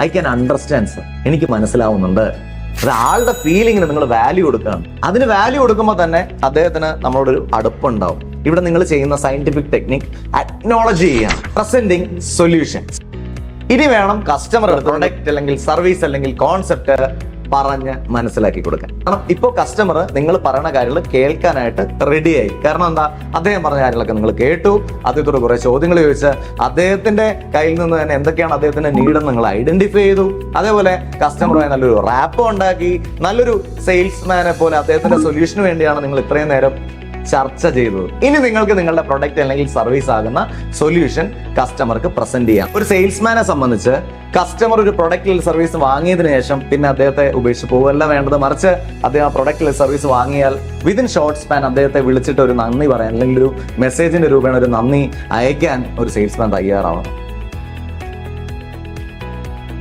I can understand sir എനിക്ക് മനസ്സിലാവുന്നുണ്ട്. ഒരാളുടെ ഫീലിങ്ങിന് നിങ്ങൾ വാല്യൂ കൊടുക്കുകയാണ് അതിന് വാല്യൂ കൊടുക്കുമ്പോൾ തന്നെ അദ്ദേഹത്തിന് നമ്മളോടൊരു അടുപ്പുണ്ടാവും. ഇവിടെ നിങ്ങൾ ചെയ്യുന്ന സയന്റിഫിക് ടെക്നിക് അക്നോളജ് ചെയ്യാം പ്രസന്റിങ് സൊല്യൂഷൻസ് ഇനി വേണം കസ്റ്റമർ പ്രൊഡക്റ്റ് അല്ലെങ്കിൽ സർവീസ് അല്ലെങ്കിൽ കോൺസെപ്റ്റ് പറഞ്ഞ് മനസ്സിലാക്കി കൊടുക്കാൻ. കാരണം ഇപ്പോൾ കസ്റ്റമർ നിങ്ങൾ പറയുന്ന കാര്യങ്ങൾ കേൾക്കാനായിട്ട് റെഡിയായി കാരണം എന്താ? അദ്ദേഹം പറഞ്ഞ കാര്യങ്ങളൊക്കെ നിങ്ങൾ കേട്ടു. അദ്ദേഹത്തോട് കുറെ ചോദ്യങ്ങൾ ചോദിച്ച് അദ്ദേഹത്തിന്റെ കയ്യിൽ നിന്ന് തന്നെ എന്തൊക്കെയാണ് അദ്ദേഹത്തിന്റെ നീഡെന്ന് നിങ്ങൾ ഐഡന്റിഫൈ ചെയ്തു. അതേപോലെ കസ്റ്റമറുമായി നല്ലൊരു റാപ്പ് ഉണ്ടാക്കി. നല്ലൊരു സെയിൽസ്മാനെ പോലെ അദ്ദേഹത്തിന്റെ സൊല്യൂഷന് വേണ്ടിയാണ് നിങ്ങൾ ഇത്രയും നേരം ചർച്ച ചെയ്തത്. ഇനി നിങ്ങൾക്ക് നിങ്ങളുടെ പ്രൊഡക്റ്റ് അല്ലെങ്കിൽ സർവീസ് ആകുന്ന സൊല്യൂഷൻ കസ്റ്റമർക്ക് പ്രസന്റ് ചെയ്യാം. ഒരു സെയിൽസ്മാനെ സംബന്ധിച്ച് കസ്റ്റമർ ഒരു പ്രൊഡക്റ്റ് അല്ലെങ്കിൽ സർവീസ് വാങ്ങിയതിനു ശേഷം പിന്നെ അദ്ദേഹത്തെ ഉപേക്ഷിച്ച് പോവുകയല്ല വേണ്ടത്. മറിച്ച് അദ്ദേഹം ആ പ്രൊഡക്റ്റ് അല്ലെങ്കിൽ സർവീസ് വാങ്ങിയാൽ വിതിൻ ഷോർട്ട് സ്പാൻ അദ്ദേഹത്തെ വിളിച്ചിട്ട് ഒരു നന്ദി പറയാൻ അല്ലെങ്കിൽ ഒരു മെസ്സേജിന്റെ രൂപേണ ഒരു നന്ദി അയക്കാൻ ഒരു സെയിൽസ്മാൻ തയ്യാറാവണം.